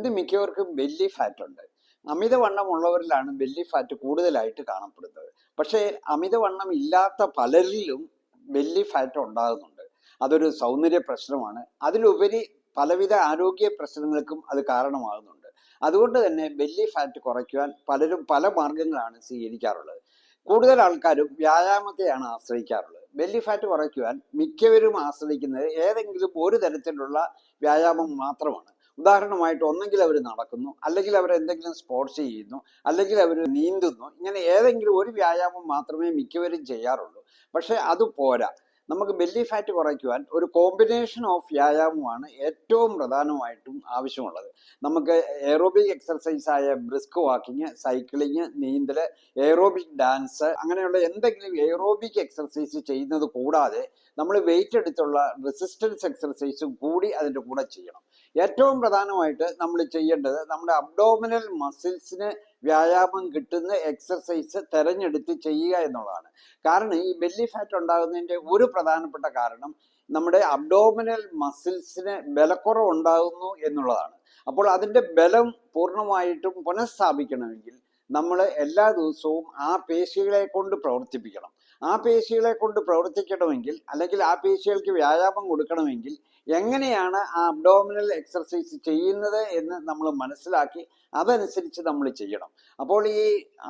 ഇന്ന് മിക്കവർക്കും belly fat ഉണ്ട്. അമിതവണ്ണം ഉള്ളവരിലാണ് ബെല്ലി ഫാറ്റ് കൂടുതലായിട്ട് കാണപ്പെടുന്നത്. പക്ഷേ അമിതവണ്ണം ഇല്ലാത്ത പലരിലും ബെല്ലി ഫാറ്റ് ഉണ്ടാകുന്നുണ്ട്. അതൊരു സൗന്ദര്യ പ്രശ്നമാണ്. അതിലുപരി പലവിധ ആരോഗ്യ പ്രശ്നങ്ങൾക്കും അത് കാരണമാകുന്നുണ്ട്. അതുകൊണ്ട് തന്നെ ബെല്ലി ഫാറ്റ് കുറയ്ക്കുവാൻ പലരും പല മാർഗങ്ങളാണ് സ്വീകരിക്കാറുള്ളത്. കൂടുതൽ ആൾക്കാരും വ്യായാമത്തെയാണ് ആശ്രയിക്കാറുള്ളത്. ബെല്ലി ഫാറ്റ് കുറയ്ക്കുവാൻ മിക്കവരും ആശ്രയിക്കുന്നത് ഏതെങ്കിലും ഒരു തരത്തിലുള്ള വ്യായാമം മാത്രമാണ്. ഉദാഹരണമായിട്ട് ഒന്നെങ്കിൽ അവർ നടക്കുന്നു അല്ലെങ്കിൽ അവർ എന്തെങ്കിലും സ്പോർട്സ് ചെയ്യുന്നു അല്ലെങ്കിൽ അവർ നീന്തുന്നു ഇങ്ങനെ ഏതെങ്കിലും ഒരു വ്യായാമം മാത്രമേ മിക്കവരും ചെയ്യാറുള്ളൂ. പക്ഷേ അത് പോരാ. നമുക്ക് ബെല്ലി ഫാറ്റ് കുറയ്ക്കുവാൻ ഒരു കോമ്പിനേഷൻ ഓഫ് വ്യായാമമാണ് ഏറ്റവും പ്രധാനമായിട്ടും ആവശ്യമുള്ളത്. നമുക്ക് എയറോബിക് എക്സർസൈസ് ആയ ബ്രിസ്ക് വാക്കിങ് സൈക്ലിങ് നീന്തൽ എയറോബിക് ഡാൻസ് അങ്ങനെയുള്ള എന്തെങ്കിലും എയറോബിക് എക്സർസൈസ് ചെയ്യുന്നത് കൂടാതെ നമ്മൾ വെയിറ്റ് എടുത്തുള്ള റെസിസ്റ്റൻസ് എക്സർസൈസും കൂടി അതിന്റെ കൂടെ ചെയ്യണം. ഏറ്റവും പ്രധാനമായിട്ട് നമ്മൾ ചെയ്യേണ്ടത് നമ്മുടെ അബ്ഡോമിനൽ മസിൽസിന് വ്യായാമം കിട്ടുന്ന എക്സസൈസ് തെരഞ്ഞെടുത്ത് ചെയ്യുക എന്നുള്ളതാണ്. കാരണം ഈ ബെല്ലി ഫാറ്റ് ഉണ്ടാകുന്നതിന്റെ ഒരു പ്രധാനപ്പെട്ട കാരണം നമ്മുടെ അബ്ഡോമിനൽ മസിൽസിന് ബലക്കുറവ് ഉണ്ടാകുന്നു എന്നുള്ളതാണ്. അപ്പോൾ അതിന്റെ ബലം പൂർണമായിട്ടും പുനഃസ്ഥാപിക്കണമെങ്കിൽ നമ്മൾ എല്ലാ ദിവസവും ആ പേശികളെ കൊണ്ട് പ്രവർത്തിപ്പിക്കണം. ആ പേശികളെ കൊണ്ട് പ്രവർത്തിക്കണമെങ്കിൽ അല്ലെങ്കിൽ ആ പേശികൾക്ക് വ്യായാമം കൊടുക്കണമെങ്കിൽ എങ്ങനെയാണ് ആ അബ്ഡോമിനൽ എക്സർസൈസ് ചെയ്യുന്നത് എന്ന് നമ്മൾ മനസ്സിലാക്കി അതനുസരിച്ച് നമ്മൾ ചെയ്യണം. അപ്പോൾ ഈ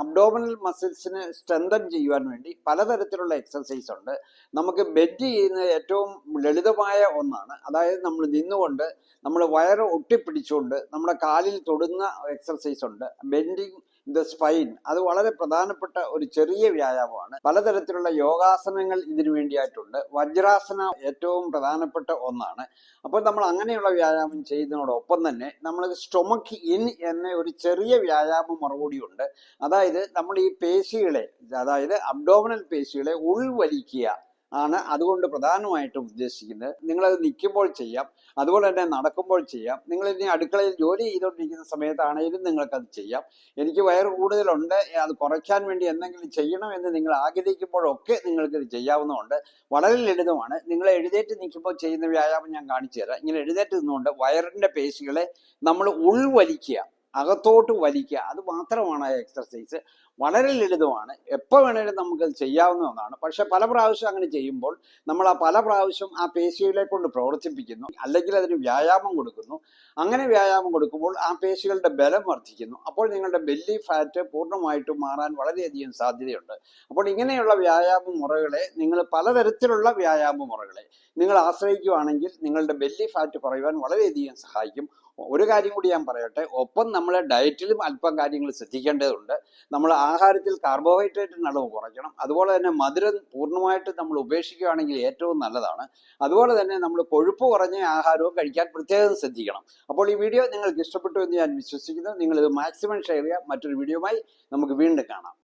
അബ്ഡോമിനൽ മസിൽസിന് സ്ട്രെങ്തൻ ചെയ്യുവാൻ വേണ്ടി പലതരത്തിലുള്ള എക്സർസൈസ് ഉണ്ട്. നമുക്ക് ബെഡ് ചെയ്യുന്ന ഏറ്റവും ലളിതമായ ഒന്നാണ്. അതായത് നമ്മൾ നിന്നുകൊണ്ട് നമ്മൾ വയറ് ഒട്ടിപ്പിടിച്ചുകൊണ്ട് നമ്മുടെ കാലിൽ തൊടുന്ന എക്സർസൈസ് ഉണ്ട്. ബെൻഡിങ് ദ സ്പൈൻ അത് വളരെ പ്രധാനപ്പെട്ട ഒരു ചെറിയ വ്യായാമമാണ്. പലതരത്തിലുള്ള യോഗാസനങ്ങൾ ഇതിനു വേണ്ടിയായിട്ടുണ്ട്. വജ്രാസന ഏറ്റവും പ്രധാനപ്പെട്ട ഒന്നാണ്. അപ്പോൾ നമ്മൾ അങ്ങനെയുള്ള വ്യായാമം ചെയ്യുന്നതോടൊപ്പം തന്നെ നമ്മൾ സ്റ്റൊമക്ക് ഇൻ എന്ന ഒരു ചെറിയ വ്യായാമം മറുപടിയുണ്ട്. അതായത് നമ്മൾ ഈ പേശികളെ അതായത് അബ്ഡോമിനൽ പേശികളെ ഉൾവലിക്കുക. ആണ് അതുകൊണ്ട് പ്രധാനമായിട്ടും ഉദ്ദേശിക്കുന്നത്. നിങ്ങളത് നിൽക്കുമ്പോൾ ചെയ്യാം. അതുപോലെ തന്നെ നടക്കുമ്പോൾ ചെയ്യാം. നിങ്ങൾ ഇനി അടുക്കളയിൽ ജോലി ചെയ്തുകൊണ്ടിരിക്കുന്ന സമയത്താണെങ്കിലും നിങ്ങൾക്കത് ചെയ്യാം. എനിക്ക് വയറ് കൂടുതലുണ്ട്. അത് കുറയ്ക്കാൻ വേണ്ടി എന്തെങ്കിലും ചെയ്യണം എന്ന് നിങ്ങൾ ആഗ്രഹിക്കുമ്പോഴൊക്കെ നിങ്ങൾക്കിത് ചെയ്യാവുന്നതുകൊണ്ട് വളരെ ലളിതമാണ്. നിങ്ങൾ എഴുതേറ്റ് നിൽക്കുമ്പോൾ ചെയ്യുന്ന വ്യായാമം ഞാൻ കാണിച്ചു തരാം. ഇങ്ങനെ എഴുതേറ്റ് നിന്നുകൊണ്ട് വയറിന്റെ പേശികളെ നമ്മൾ ഉൾവലിക്കുക അകത്തോട്ട് വലിക്കുക. അത് മാത്രമാണ് എക്സർസൈസ് വളരെ ലളിതമാണ്. എപ്പോൾ വേണേലും നമുക്കത് ചെയ്യാവുന്ന ഒന്നാണ്. പക്ഷെ പല പ്രാവശ്യം അങ്ങനെ ചെയ്യുമ്പോൾ നമ്മൾ ആ പല പ്രാവശ്യം ആ പേശികളെ കൊണ്ട് പ്രവർത്തിപ്പിക്കുന്നു അല്ലെങ്കിൽ അതിന് വ്യായാമം കൊടുക്കുന്നു. അങ്ങനെ വ്യായാമം കൊടുക്കുമ്പോൾ ആ പേശികളുടെ ബലം വർദ്ധിക്കുന്നു. അപ്പോൾ നിങ്ങളുടെ ബെല്ലി ഫാറ്റ് പൂർണമായിട്ടും മാറാൻ വളരെയധികം സാധ്യതയുണ്ട്. അപ്പോൾ ഇങ്ങനെയുള്ള വ്യായാമ മുറകളെ നിങ്ങൾ പലതരത്തിലുള്ള വ്യായാമ മുറകളെ നിങ്ങൾ ആശ്രയിക്കുകയാണെങ്കിൽ നിങ്ങളുടെ ബെല്ലി ഫാറ്റ് കുറയുവാൻ വളരെയധികം സഹായിക്കും. ഒരു കാര്യം കൂടി ഞാൻ പറയട്ടെ. ഒപ്പം നമ്മളെ ഡയറ്റിലും അല്പം കാര്യങ്ങൾ ശ്രദ്ധിക്കേണ്ടതുണ്ട്. നമ്മൾ ആഹാരത്തിൽ കാർബോഹൈഡ്രേറ്റിന്റെ അളവ് കുറയ്ക്കണം. അതുപോലെ തന്നെ മധുരം പൂർണമായിട്ട് നമ്മൾ ഉപേക്ഷിക്കുകയാണെങ്കിൽ ഏറ്റവും നല്ലതാണ്. അതുപോലെ തന്നെ നമ്മൾ കൊഴുപ്പ് കുറഞ്ഞ ആഹാരവും കഴിക്കാൻ പ്രത്യേകം ശ്രദ്ധിക്കണം. അപ്പോൾ ഈ വീഡിയോ നിങ്ങൾക്ക് ഇഷ്ടപ്പെട്ടു എന്ന് ഞാൻ വിശ്വസിക്കുന്നു. നിങ്ങൾ ഇത് മാക്സിമം ഷെയർ ചെയ്യുക. മറ്റൊരു വീഡിയോയുമായി നമുക്ക് വീണ്ടും കാണാം.